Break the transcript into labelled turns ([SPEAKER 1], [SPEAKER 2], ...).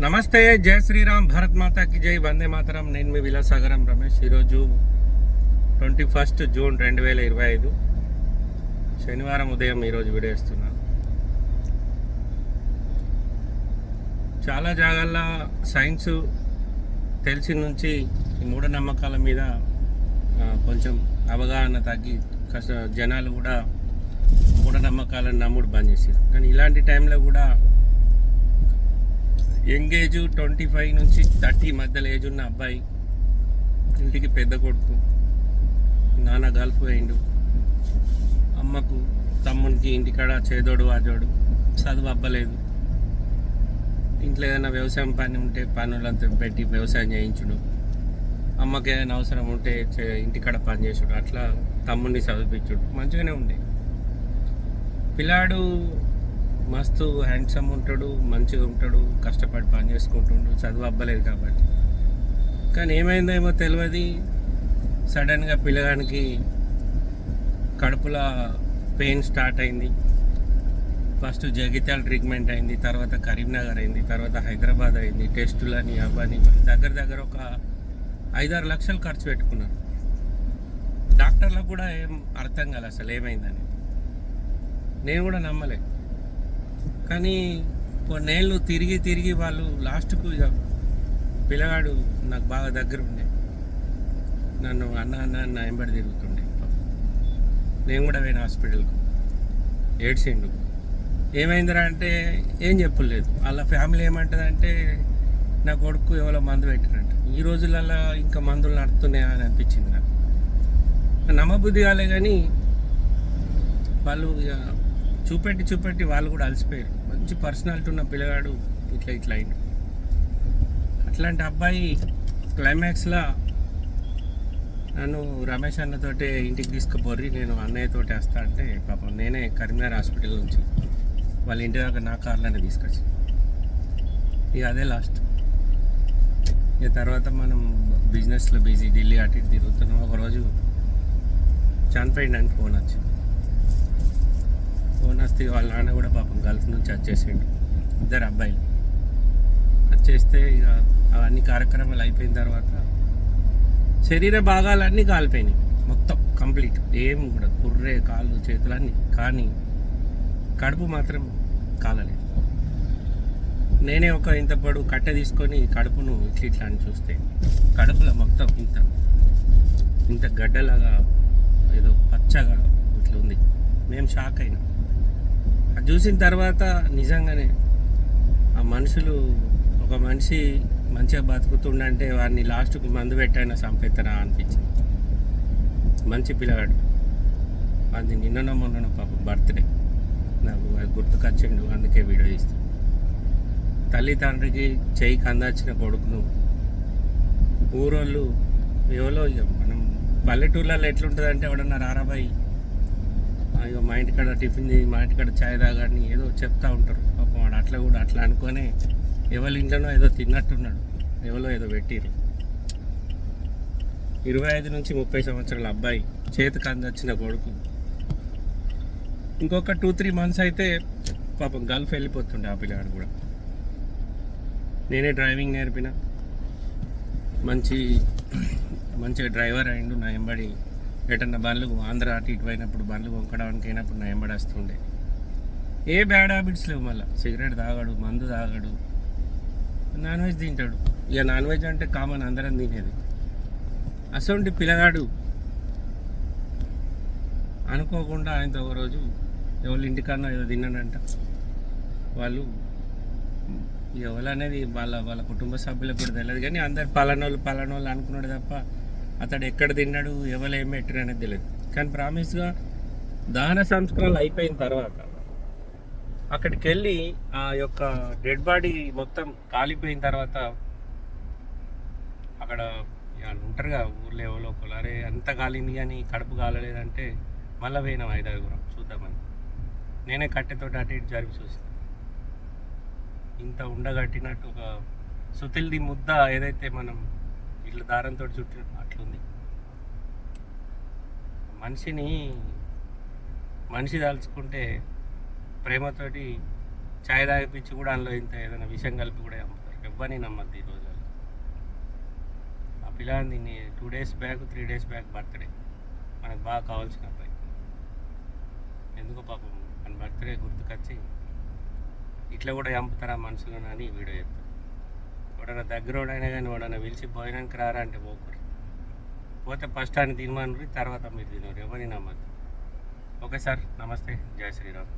[SPEAKER 1] నమస్తే జై శ్రీరామ్ భారత్ మాతాకి జై వందే మాతరం. నేను మీ విలాసాగరం రమేష్. ఈరోజు ట్వంటీ ఫస్ట్ జూన్ రెండు వేల ఇరవై ఐదు. శనివారం ఉదయం ఈరోజు వీడియో ఇస్తున్నాను చాలా జాగాల్లో సైన్స్ తెలిసి నుంచి ఈ మూఢనమ్మకాల మీద కొంచెం అవగాహన తగ్గి కష్ట జనాలు కూడా మూఢనమ్మకాలను నమ్ముడు బంద్ చేసారు కానీ ఇలాంటి టైంలో కూడా యంగ్ ఏజ్ ట్వంటీ ఫైవ్ నుంచి థర్టీ మధ్యలో ఏజ్ ఉన్న అబ్బాయి ఇంటికి పెద్ద కొడుకు నాన్న గల్ఫ్ పోయిండు. అమ్మకు తమ్మునికి ఇంటికాడ చేదోడు వాజోడు చదువు అబ్బలేదు. ఇంట్లో ఏదైనా వ్యవసాయం పని ఉంటే పనులంతా పెట్టి వ్యవసాయం చేయించుడు. అమ్మకి ఏదైనా అవసరం ఉంటే చే- ఇంటికాడ పని చేసుడు. అట్లా తమ్ముడిని చదివించుడు మంచిగానే ఉండే. పిల్లాడు మస్తు హ్యాండ్సమ్ ఉంటాడు మంచిగా ఉంటాడు కష్టపడి పని చేసుకుంటుండు చదువు అబ్బలేదు కాబట్టి. కానీ ఏమైందేమో తెలియదు సడన్గా పిల్లగానికి కడుపులో పెయిన్ స్టార్ట్ అయింది. ఫస్ట్ జగిత్యాల ట్రీట్మెంట్ అయింది తర్వాత కరీంనగర్ అయింది తర్వాత హైదరాబాద్ అయింది టెస్టులని అవని దగ్గర దగ్గర ఒక ఐదారు లక్షలు ఖర్చు పెట్టుకున్నారు. డాక్టర్లకు కూడా ఏం అర్థం కాలే అసలు ఏమైందని. నేను కూడా నమ్మలే. కానీ కొన్నేళ్ళు తిరిగి తిరిగి వాళ్ళు లాస్ట్కు ఇక పిల్లగాడు నాకు బాగా దగ్గర ఉండే నన్ను అన్న అన్న అన్న వెంబడి తిరుగుతుండే. నేను కూడా పోయిన హాస్పిటల్కు. ఏడ్చిండు ఏమైందిరా అంటే ఏం చెప్పలేదు. వాళ్ళ ఫ్యామిలీ ఏమంటుందంటే నా కొడుకు ఎవరో మందు పెట్టినట్టు ఈ రోజులలో ఇంకా మందులు నడుతున్నాయా అని అనిపించింది నాకు. నమ్మబుద్ధి కాలే కానీ వాళ్ళు ఇక చూపెట్టి చూపెట్టి వాళ్ళు కూడా అలసిపోయారు. మంచి పర్సనాలిటీ ఉన్న పిల్లగాడు ఇట్లా ఇట్లా అయింది అట్లాంటి అబ్బాయి క్లైమాక్స్లో నన్ను రమేష్ అన్నతోటి ఇంటికి తీసుకుపోర్రి నేను అన్నయ్యతోటి వస్తా అంటే పాపం నేనే కరీంనగర్ హాస్పిటల్ నుంచి వాళ్ళ ఇంటి దాకా నా కార్లోనే తీసుకొచ్చి ఇక అదే లాస్ట్ ఇక తర్వాత మనం బిజినెస్లో బిజీ ఢిల్లీ అటు ఇటు తిరుగుతున్నాం. ఒకరోజు చనిపోయిందని ఫోన్ వచ్చింది. ఫోన్ వాళ్ళ నాన్న కూడా పాపం గల్ఫ్ నుంచి వచ్చేసిండు. ఇద్దరు అబ్బాయిలు. వచ్చేస్తే ఇక అవన్నీ కార్యక్రమాలు అయిపోయిన తర్వాత శరీర భాగాలన్నీ కాలిపోయినాయి. మొత్తం కంప్లీట్. ఏం కూడా కుర్రే కాళ్ళు చేతులు అన్నీ కానీ కడుపు మాత్రం కాలలేదు. నేనే ఒక ఇంత పొడు కట్టె తీసుకొని కడుపును ఇట్లా ఇట్లా అని చూస్తే కడుపులో మొత్తం ఇంత ఇంత గడ్డలాగా ఏదో పచ్చగా ఇట్లా ఉంది. మేము షాక్ అయినాం. అది చూసిన తర్వాత నిజంగానే ఆ మనుషులు ఒక మనిషి మంచిగా బతుకుతుండంటే వాడిని లాస్ట్కు మందు పెట్టైనా చంపేస్తారా అనిపించింది. మంచి పిల్లగాడు అది నిన్న మొన్న పాప బర్త్డే. నాకు అది గుర్తుకొచ్చిండు అందుకే వీడియో తీస్తాను తల్లి తండ్రికి చెయ్యికి కొడుకును. ఊరోళ్ళు ఎవరో మనం పల్లెటూర్లలో ఎట్లుంటుందంటే ఎవడన్నా రారాబాయి అయ్యో మా ఇంటికాడ టిఫిన్ చేయి మా ఇంటికాడ ఛాయ్ తాగాడని ఏదో చెప్తా ఉంటారు. పాపం వాడు అట్లా కూడా అట్లా అనుకొని ఎవరి ఇంట్లోనో ఏదో తిన్నట్టున్నాడు. ఎవరో ఏదో పెట్టిరు ఇరవై ఐదు నుంచి ముప్పై సంవత్సరాల అబ్బాయి చేతికి అందొచ్చిన కొడుకు. ఇంకొక టూ త్రీ మంత్స్ అయితే పాపం గల్ఫ్ వెళ్ళిపోతుండే ఆ పిల్లగాడు కూడా. నేనే డ్రైవింగ్ నేర్పిన. మంచి మంచిగా డ్రైవర్ అయిండు నా ఎంబడి. ఎటన్నా బండ్లు ఆంధ్ర అటు ఇటు పోయినప్పుడు బండ్లు కొనుక్కోవడానికి అయినప్పుడు నా ఏ బ్యాడ్ హ్యాబిట్స్ లేవు మళ్ళీ. సిగరెట్ తాగాడు మందు తాగాడు. నాన్ వెజ్ తింటాడు. ఇక నాన్ వెజ్ అంటే కామన్ అందరం తినేది. అసొంటి పిల్లగాడు అనుకోకుండా ఆయనతో ఒకరోజు ఎవరు ఎవరి ఇంటికన్నా ఏదో తిన్నాడంట. వాళ్ళు ఎవరు అనేది వాళ్ళ వాళ్ళ కుటుంబ సభ్యులకు కూడా తెలియదు కానీ అందరు పలానోళ్ళు పలానోళ్ళు అనుకున్నాడు తప్ప అతడు ఎక్కడ తిన్నాడు ఎవరు ఏం పెట్టారు అనేది తెలియదు కానీ ప్రామిస్గా దహన సంస్కారాలు అయిపోయిన తర్వాత అక్కడికి వెళ్ళి ఆ యొక్క డెడ్ బాడీ మొత్తం కాలిపోయిన తర్వాత అక్కడ ఇక ఉంటారుగా ఊర్లో ఎవరో ఒకరు అంత కాలింది కానీ కడుపు కాలలేదంటే మళ్ళీ పోయినాం ఐదారుగురం చూద్దామని. నేనే కట్టెతోటి అటు ఇటు జరిపి చూసాను. ఇంత ఉండగట్టినట్టు ఒక సుతిల్ది ముద్ద ఏదైతే మనం ఇట్లా దారంతో చుట్టూ అట్లుంది. మనిషిని మనిషి దాల్చుకుంటే ప్రేమతోటి ఛాయ్ తాగిపించి కూడా అందులో ఇంత ఏదైనా విషయం కలిపి కూడా అమ్ముతారు ఎవరిని నమ్మద్దు ఈ రోజుల్లో. ఆ పిల్లాంది two days back three days back birthday మనకు బాగా కావాల్సిన అబ్బాయి. ఎందుకో పాపం మన బర్త్డే గుర్తుకొచ్చి ఇట్లా కూడా చంపుతారా మనుషులను అని వీడియో చెప్తాను ఎవడన్నా దగ్గరోడైనా కానీ వాడన్నా పిలిచి భోజనానికి రారా అంటే పోకూడదు పోతే ఫస్ట్ ఆయన తినమని తర్వాత మీరు తినరు ఎవరిని నమ్మద్దు. ఓకే సార్ నమస్తే జై శ్రీరామ్.